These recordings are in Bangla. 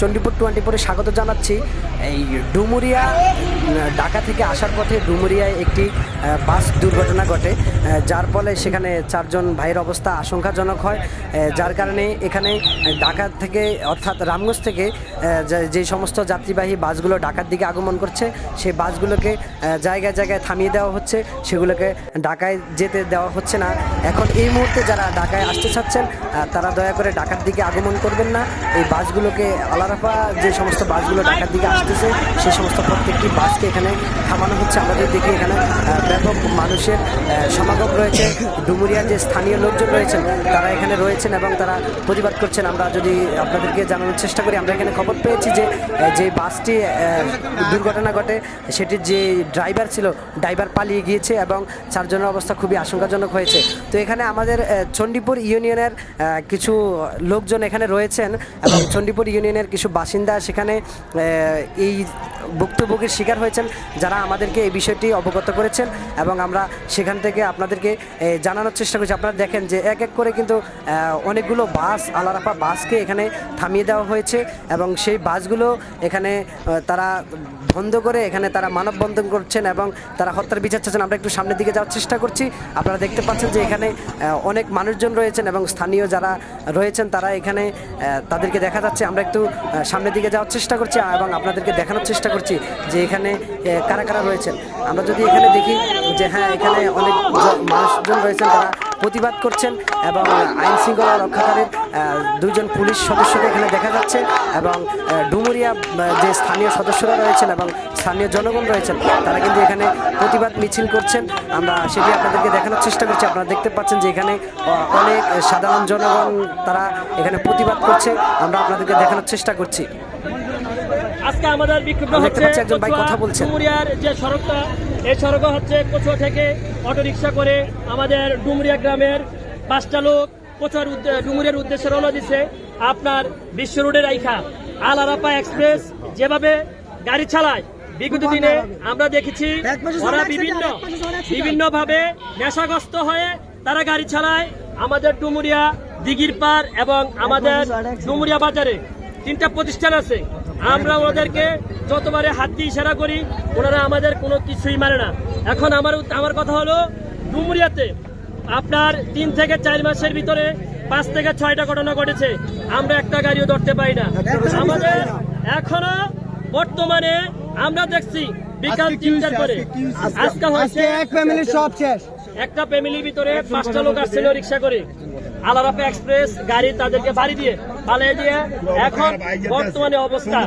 চণ্ডীপুর টোয়েন্টিপুরে স্বাগত জানাচ্ছি। এই ডুমুরিয়া ঢাকা থেকে আসার পথে ডুমুরিয়ায় একটি বাস দুর্ঘটনা ঘটে। যার ফলে সেখানে চারজন ভাইয়ের অবস্থা আশঙ্কাজনক হয়। যার কারণে এখানে ঢাকা থেকে, অর্থাৎ রামগঞ্জ থেকে যে- সমস্ত যাত্রীবাহী বাসগুলো ঢাকার দিকে আগমন করছে, সেই বাসগুলোকে জায়গায় জায়গায় থামিয়ে দেওয়া হচ্ছে। সেগুলোকে ঢাকায় যেতে দেওয়া হচ্ছে না। এখন এই মুহূর্তে যারা ঢাকায় আসতে চাচ্ছেন তারা দয়া করে ঢাকার দিকে আগমন করবেন না। এই বাসগুলোকে আলারাফা যে সমস্ত বাসগুলো ঢাকার দিকে আসতেছে, সেই সমস্ত প্রত্যেকটি বাসকে এখানে থামানো হচ্ছে। আমাদের দিকে এখানে ব্যাপক মানুষের সমাগম রয়েছে। ডুমুরিয়ার যে স্থানীয় লোকজন রয়েছেন, তারা এখানে রয়েছেন এবং তারা প্রতিবাদ করছেন। আমরা যদি আপনাদেরকে জানানোর চেষ্টা করি, আমরা এখানে খবর পেয়েছি যে যে বাসটি দুর্ঘটনা ঘটে, সেটির যে ড্রাইভার ছিল, ড্রাইভার পালিয়ে গিয়েছে এবং চারজনের অবস্থা খুবই আশঙ্কাজনক হয়েছে। তো এখানে আমাদের চণ্ডীপুর ইউনিয়নের কিছু লোকজন এখানে রয়েছেন এবং চণ্ডীপুর ইউনিয়নের কিছু বাসিন্দা সেখানে এই ভুক্তভোগীর শিকার হয়েছেন, যারা আমাদেরকে এই বিষয়টি অবগত করেছেন। এবং আমরা সেখান থেকে আপনাদেরকে জানানোর চেষ্টা করছি। আপনারা দেখেন যে এক এক করে কিন্তু অনেকগুলো বাস, আলারাপা বাসকে এখানে থামিয়ে দেওয়া হয়েছে এবং সেই বাসগুলো এখানে তারা বন্ধ করে এখানে তারা মানববন্ধন করছেন এবং তারা হত্যার বিচার চাচ্ছেন। আমরা একটু সামনের দিকে যাওয়ার চেষ্টা করছি। আপনারা দেখতে পাচ্ছেন যে এখানে অনেক মানুষজন রয়েছেন এবং স্থানীয় যারা রয়েছেন তারা এখানে তাদেরকে দেখা যাচ্ছে। আমরা একটু সামনের দিকে যাওয়ার চেষ্টা করছি এবং আপনাদেরকে দেখানোর চেষ্টা করছি যে এখানে কারা কারা রয়েছেন। আমরা যদি এখানে দেখি যে হ্যাঁ এখানে অনেক মানুষজন রয়েছেন তারা প্রতিবাদ করছেন এবং আইন শৃঙ্খলা রক্ষাকারীর আহ, দুইজন পুলিশ সদস্যকে এখানে দেখা যাচ্ছে এবং ডুমুরিয়া যে স্থানীয় সদস্যরা রয়েছেন এবং স্থানীয় জনগণ রয়েছেন তারা কিন্তু এখানে প্রতিবাদ মিছিল করছেন। আমরা সেটি আপনাদেরকে দেখানোর চেষ্টা করছি। আপনারা দেখতে পাচ্ছেন যে এখানে অনেক সাধারণ জনগণ তারা এখানে প্রতিবাদ করছে। আমরা আপনাদেরকে দেখানোর চেষ্টা করছি। আজকে আমাদের বিক্ষুব্ধ হচ্ছে। ডুমুরিয়ার যে সড়কটা এই সড়ক হচ্ছে কচুয়া থেকে অটো রিক্সা করে আমাদের ডুমুরিয়া গ্রামের পাঁচটা লোক কচুয়ার ডুমুরিয়ার উদ্দেশ্যে রওনা দিছে আপনার বিশ্ব রোডের আইখা। আল আরাপা এক্সপ্রেস যেভাবে গাড়ি চালায় বিগত দিনে আমরা দেখেছি ওরা বিভিন্ন বিভিন্ন ভাবে নেশাগ্রস্ত হয়ে তারা গাড়ি চালায় আমাদের ডুমুরিয়া দিঘির পার এবং আমাদের ডুমুরিয়া বাজারে। তিনটা প্রতিষ্ঠান আছে। আমরা ওনাদেরকে যতবারে হাত দিয়ে ইশারা করি ওনারা আমাদের কোনো কিছুই মানে না। এখন আমার আমার কথা হলো ডুমুরিয়াতে আপনার তিন থেকে চার মাসের ভিতরে পাঁচ থেকে ছয়টা ঘটনা ঘটেছে। আমরা একটা গাড়িও ধরতে পারি না। আমাদের এখনও বর্তমানে আমরা দেখছি বিকাল তিনটার পরে। আজকে হয়েছে? এক ফ্যামিলির সব শেষ। একটা ফ্যামিলির ভিতরে পাঁচটা লোক আসছিল রিক্সা করে। আলারাপা এক্সপ্রেস গাড়ি তাদেরকে বাড়ি দিয়ে পালিয়ে দিয়ে এখন বর্তমানে অবস্থা।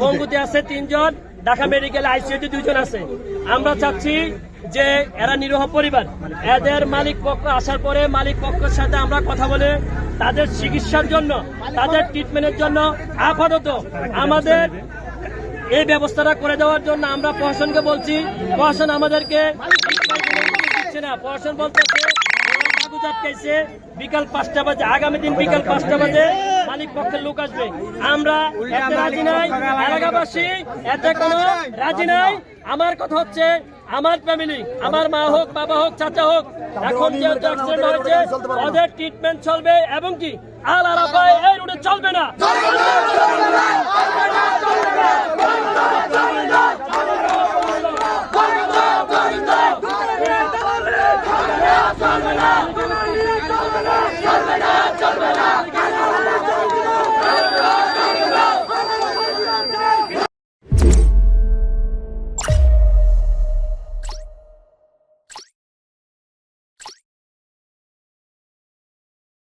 পঙ্গুতে আছে তিনজন, ঢাকা মেডিকেল, আইসিইউতে দুইজন আছে। আমরা চাচ্ছি যে এরা নিরহ পরিবার। এদের মালিক পক্ষ আসার পরে মালিক পক্ষের সাথে আমরা কথা বলে তাদের চিকিৎসার জন্য, তাদের ট্রিটমেন্টের জন্য আপাতত আমাদের এই ব্যবস্থাটা করে দেওয়ার জন্য আমরা প্রশাসনকে বলছি। প্রশাসন আমাদেরকে দিচ্ছে না, প্রশাসন বলতেছে কাগজ আটকাইছে বিকাল পাঁচটা বাজে আগামী দিন বিকাল পাঁচটা বাজে মালিক পক্ষের লোক আসবে। আমরা এতে রাজি নাই এলাকাবাসী এতে কোনো রাজি নাই। আমার কথা হচ্ছে আমার ফ্যামিলি আমার মা হোক বাবা হোক চাচা হোক এখন যেহেতু অ্যাক্সিডেন্ট হয়েছে ওদের ট্রিটমেন্ট চলবে এবং কি? আল আরাফায় এই রুটে চলবে না চলবে না